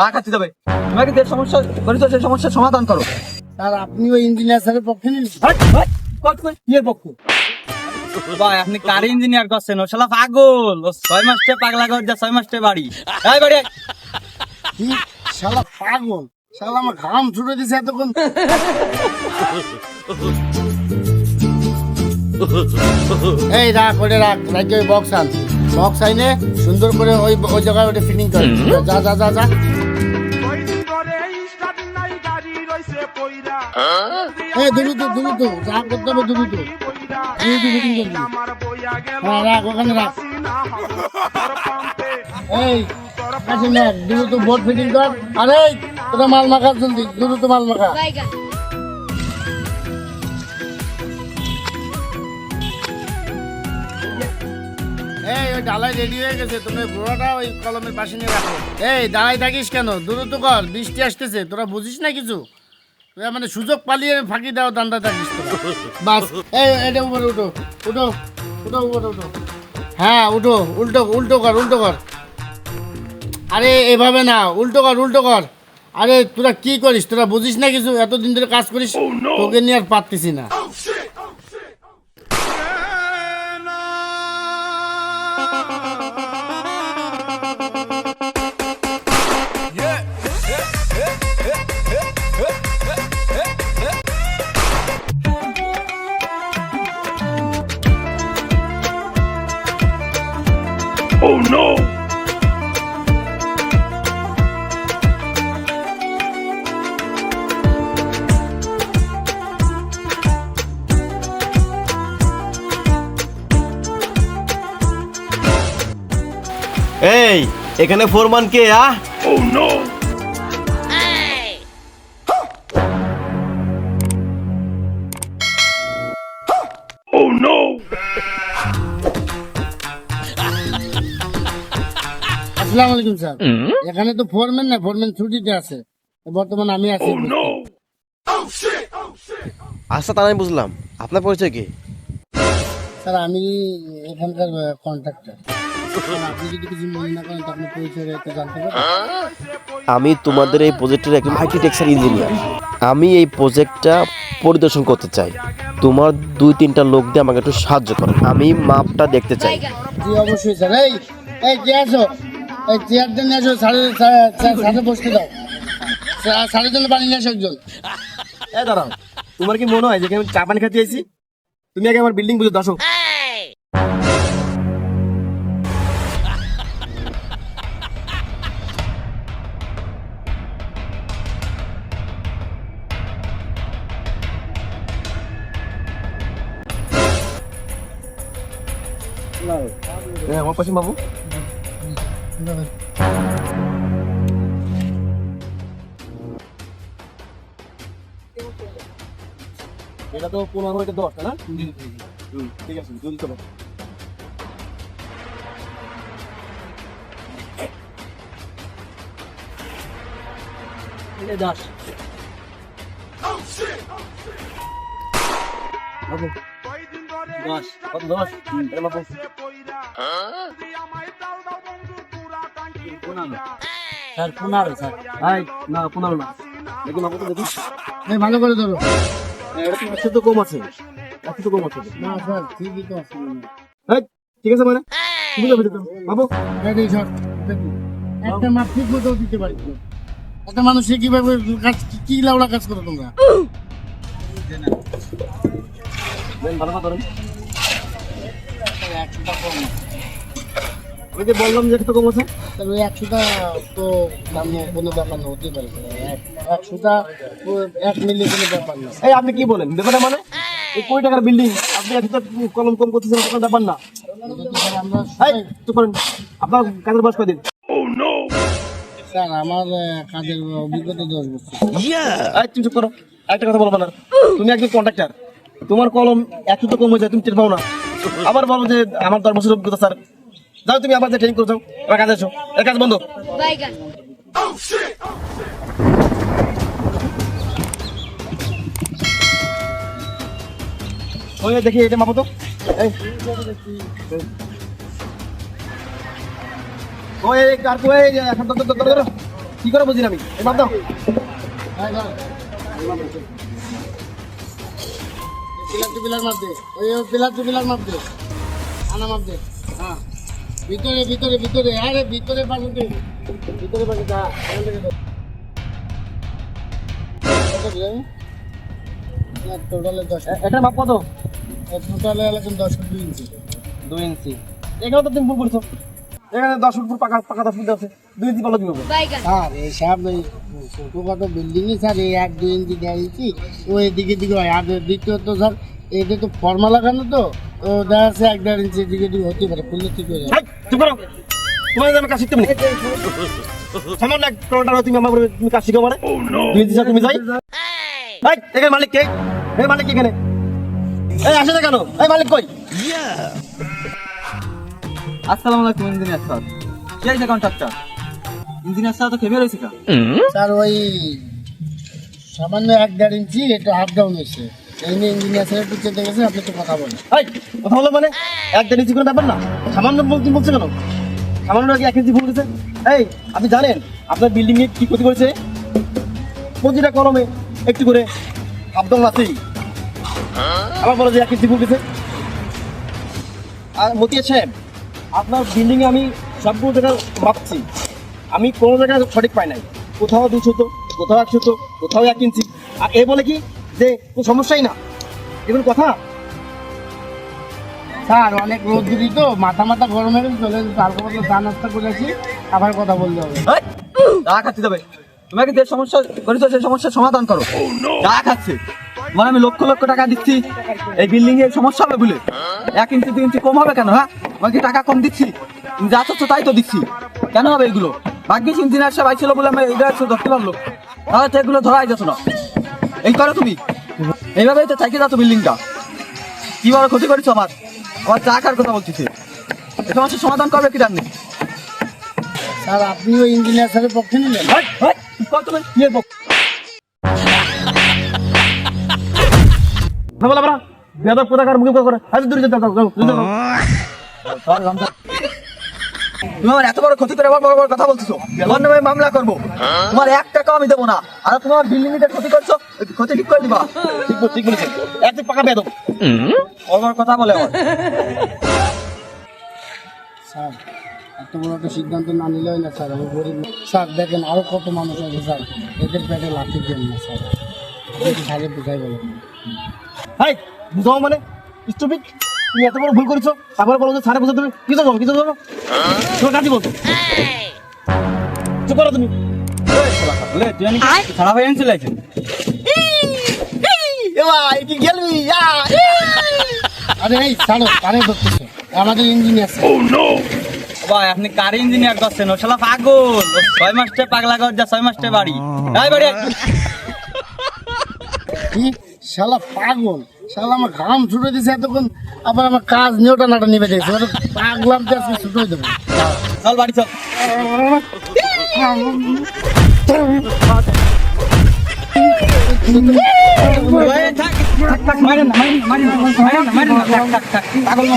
টাকা খাচ্ছি তবে তোমাকে যে সমস্যা করেছ সেই সমস্যার সমাধান করো। স্যার আপনি ওই ইঞ্জিনিয়ার স্যারের পক্ষে নিন পক্ষ? ভাই আপনি কার ইঞ্জিনিয়ার করছেন? ও শালা পাগল। ও ছয় মাসটে পাগলা যা ছয় মাসটে বাড়ি। এই বাড়ি কি? শালা পাগল। শালা আমার ঘাম ছুটে দিছে এতক্ষণ। এই রাখ ওটা রাখ রাখি ওই বক্স আন বক্স আইনে সুন্দর করে ওই ওই জায়গায় ওটা ফিটিং কর। যা যা যা যা। এই দ্রুত দ্রুত যা করতে হবে বইয়া গেল হ্যাঁ রাখ, ওখানে রাখ। এই কাছে দ্রুত বোর্ড ফিটিং কর। আরে তোরা মাল মাখা দ্রুত মাল মাখা। এই, ওই রেডি হয়ে গেছে। তুমি ওই রাখো। এই, দাঁড়াই থাকিস কেন? দ্রুত কর, বৃষ্টি আসতেছে। তোরা বুঝিস না কিছু? মানে সুযোগ পালিয়ে ফাঁকি দাও দান্দা থাকিস বাস এই এটা উপরে উঠো উঠো উঠো উপরে উঠো। হ্যাঁ উঠো উল্টো উল্টো কর উল্টো কর। আরে এভাবে না উল্টো কর উল্টো কর। আরে তোরা কি করিস? তোরা বুঝিস না কিছু? এতদিন ধরে কাজ করিস? তোকে নিয়ে আর পারতেছি না। এখানে ফোরমান কে আ? আসসালামু আলাইকুম স্যার। এখানে তো ফোরম্যান না ফোরম্যান ছুটিতে আছে। বর্তমান আমি আছি আচ্ছা তা আমি বুঝলাম। আপনার পরিচয় কি? স্যার আমি এখানকার কন্ট্রাক্টর আপনি যদি কিছু মনে না করেন আপনি পরিচয় একটু জানতে পারেন আমি তোমাদের এই প্রজেক্টের একজন আর্কিটেকচার ইঞ্জিনিয়ার আমি এই প্রজেক্টটা পরিদর্শন করতে চাই। তোমার দুই তিনটা লোক দিয়ে আমাকে একটু সাহায্য করো। আমি মাপটা দেখতে চাই. জি অবশ্যই স্যার। এই এই কে আছো এই আসো। সাড়ে সাড়ে বসতে দাও। সাড়ে জন্য পানি নিয়ে আসো একজন। এ দাঁড়াও। তোমার কি মনে হয় যে আমি চা পানি খাতে এসেছি? তুমি আগে আমার বিল্ডিং বুঝে দশো হ্যাঁ বাবু এটা তো পনেরো থেকে দশ না ঠিক আছে জলদি চলো কয়দিন দশ কত দশ এটা স্যার পনেরো স্যার। এই, না পনেরো না। দেখুন বাবু দেখুন এই ভালো করে ধরো। এটা তো একশো তো কম আছে। একশো তো কম আছে। না স্যার ঠিকই তো আছে। এই, ঠিক আছে মানে? বুঝতে পেরেছ তো? বাবু। রেডি স্যার দেখুন। একটা মাপ ঠিক মতো দিতে পারি। একটা মানুষে কীভাবে কাজ কি লাউড়া কাজ করো তোমরা? ভালো কথা ধরেন ওই যে বললাম যে একটু কম আছে? তাহলে একশোটা তো দাম কোনো ব্যাপার না হতে পারে। একশোটা এক মিলিয়ে কোনো ব্যাপার না। এই আপনি কি বলেন? ব্যাপারটা মানে? এই কোটি টাকার বিল্ডিং আপনি কলম কম করতেছেন আপনার ব্যাপার না। আপনার কাজের বয়স কদিন স্যার আমার কাজের অভিজ্ঞতা দশ বছর। তুমি চুপ করো। একটা কথা বলব না। তুমি একজন কন্ট্রাক্টর তোমার কলম একটু তো কম হয়ে যায় তুমি টের পাও না। আবার বলো যে আমার দশ বছর অভিজ্ঞতা স্যার। যাও তুমি আবার যে ট্রেনিং করছ এবার কাজে এসো। এর কাজ বন্ধ। ওই দেখি এটা মাপো তো। ওই এখন কি করে বুঝি আমি? বাদ দাও। পিলার টু পিলার মাপ দে। ওই পিলার টু পিলার মাপ দে। আনা মাপ দে। হ্যাঁ ভিতরে ভিতরে ভিতরে ভিতরে পাশে দে। ভিতরে দে। কত দিলে? না, টোটালে দশ এটার মাপ কত? টোটালে এরকম দশ ফুট দুই ইঞ্চি। দুই ইঞ্চি। এখানে তো তুমি ভুল করছ এখানে দশ ফুট পাকা পাকা দশ ফুট আছে। দুই ইঞ্চি পালো স্যার এই সব ছোটোখাটো বিল্ডিং স্যার এই এক দুই ইঞ্চি ইঞ্চি ও এদিকে দিকে হয়। আর দ্বিতীয়ত স্যার এটা তো ফর্মা লাগানো তো? ও দেখা যাচ্ছে এক দেড় ইঞ্চি এদিকে দিকে হতে পারে খুললে ঠিক হয়ে যাবে। তোমার আমি কাজ শিখতে পারি সামান্য এক কারণটা তুমি আমার তুমি কাজ শিখো মানে। ছাড়া তুমি যাই। এখানে মালিক কে? এই মালিক কে এখানে? এই আসে না কেন? এই মালিক কই? আসসালামু আলাইকুম ইঞ্জিনিয়ার স্যার। কে আছে কন্ট্রাক্টর ইঞ্জিনিয়ার স্যার তো খেপে রয়েছে কা স্যার ওই সামান্য এক দেড় ইঞ্চি একটু হাফ ডাউন হয়েছে। এই নিয়ে ইঞ্জিনিয়ার স্যার একটু চেতে গেছে আপনি একটু কথা বলেন। এই কথা হলো মানে? এক দেড় ইঞ্চি কোনো ব্যাপার না। সামান্য বলতে বলছে কেন? সামান্য নাকি এক ইঞ্চি ভুল দিচ্ছে এই আপনি জানেন আপনার বিল্ডিং এ ক্ষতি করেছে? প্রতিটা কলমে একটু করে আবদল আছেই। আবার বলো যে এক ইঞ্চি ভুল দিছে আর মতিয়া সাহেব আপনার বিল্ডিং এ আমি সবগুলো জায়গায় ভাবছি। আমি কোনো জায়গায় সঠিক পাই নাই। কোথাও দুশো তো কোথাও একশো তো কোথাও এক ইঞ্চি। আর এ বলে কি যে কোনো সমস্যাই না। এগুলো কথা? স্যার অনেক রোদ দিলি তো মাথা মাথা গরম হয়ে চলে হালকা পাতলা চা নাস্তা করেছি আবার কথা বলতে হবে। চা খাচ্ছি তবে তোমাকে যে সমস্যা করেছ সেই সমস্যার সমাধান করো। চা খাচ্ছে তোমার আমি লক্ষ লক্ষ টাকা দিচ্ছি। এই বিল্ডিং এর সমস্যা হবে বলে। এক ইঞ্চি দুই ইঞ্চি কম হবে কেন হ্যাঁ? তোমাকে টাকা কম দিচ্ছি। তুমি যা চাচ্ছ তাই তো দিচ্ছি। কেন হবে এগুলো? ভাগ্যিস ইঞ্জিনিয়ার সাহেব আইছিল বলে আমি একটু ধরতে পারল। তাহলে তো এগুলো ধরাই যেত না। এই করো তুমি। এইভাবেই তো চাইকে যাচ্ছ বিল্ডিংটা কি বড় ক্ষতি করেছ আমার? আমার চা খাওয়ার কথা বলতেছে। এই সমস্যার সমাধান করবে কি জানি। স্যার আপনিও ইঞ্জিনিয়ার স্যারের পক্ষে নিলেন? না বলা বলা। বেদব কোথাকার মুখে করে। হাতে দূরে যেতে দাও, দাও, দূরে যাও। তুমি আমার এত বড় ক্ষতি করে আবার বড় বড় কথা বলছো তোমার নামে মামলা করব। তোমার এক টাকাও আমি দেবো না। আর তোমার বিল্ডিং এর ক্ষতি করছ ক্ষতি ঠিক করে দিবা। ঠিক ঠিক একদিন পাকা বেদব বড় বড় কথা বলে আমার স্যার এত বড় একটা সিদ্ধান্ত না নিলেই না স্যার আমি গরিব। স্যার দেখেন আরও কত মানুষ আছে স্যার। এদের পেটে লাঠি দেন না স্যার বুঝাই বলেন। হাই বুঝাও মানে? স্টুপিড তুমি এত বড় ভুল করেছ। তারপরে বলো যে সারে বুঝে তুমি কি জানো কি জানো তোমার কাজই বলতো? চুপ করো তুমি। খারাপ হয়ে আনছিল এ ভাই কি গেলবি আরে এই ছাড়ো কানে ধরতেছে। আমাদের ইঞ্জিনিয়ার ভাই আপনি কার ইঞ্জিনিয়ার করছেন ও শালা পাগল। ছয় মাসটা পাগলা কর যা ছয় মাসটা বাড়ি। বাড়ি কি? শালা পাগল। শালা আমার ঘাম ছুটে দিছে এতক্ষণ আবার আমার কাজ নিয়েওটা নাটা নিবে দেখছে। পাগলাম তো আজকে ছুটোই দেবো। চল বাড়ি চল। পাগল।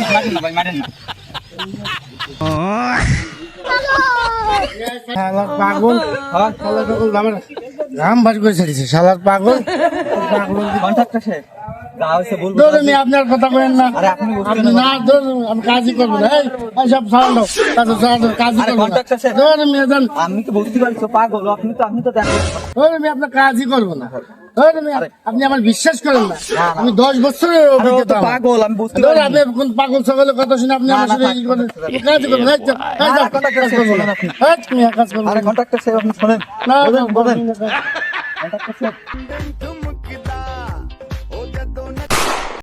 শালার পাগল আমার ঘাম ভাস করে ছেড়েছে শালার পাগল। পাগল আপনার কথা বলেন না। আপনি না। ধর আমি কাজই করব না। এই সব দাও কাজই করব না। আমি তো বুঝতে পারছি পাগল আপনি তো আপনি তো দেখেন ধর আপনার কাজই করব না। আপনি আমার বিশ্বাস করেন না। আমি দশ বছরের অভিজ্ঞতা পাগল আমি বুঝতে পারি আপনি কোন পাগল ছাগলের কথা শুনে আপনি আমার সাথে ই করেন। কাজ করুন এই কাজ না। শোনেন আপনি। এই, তুমি কাজ করব আরে কন্ট্রাক্টর সাহেব আপনি শোনেন। না, বলেন না, বলেন। না, না। কন্ট্রাক্টর সাহেব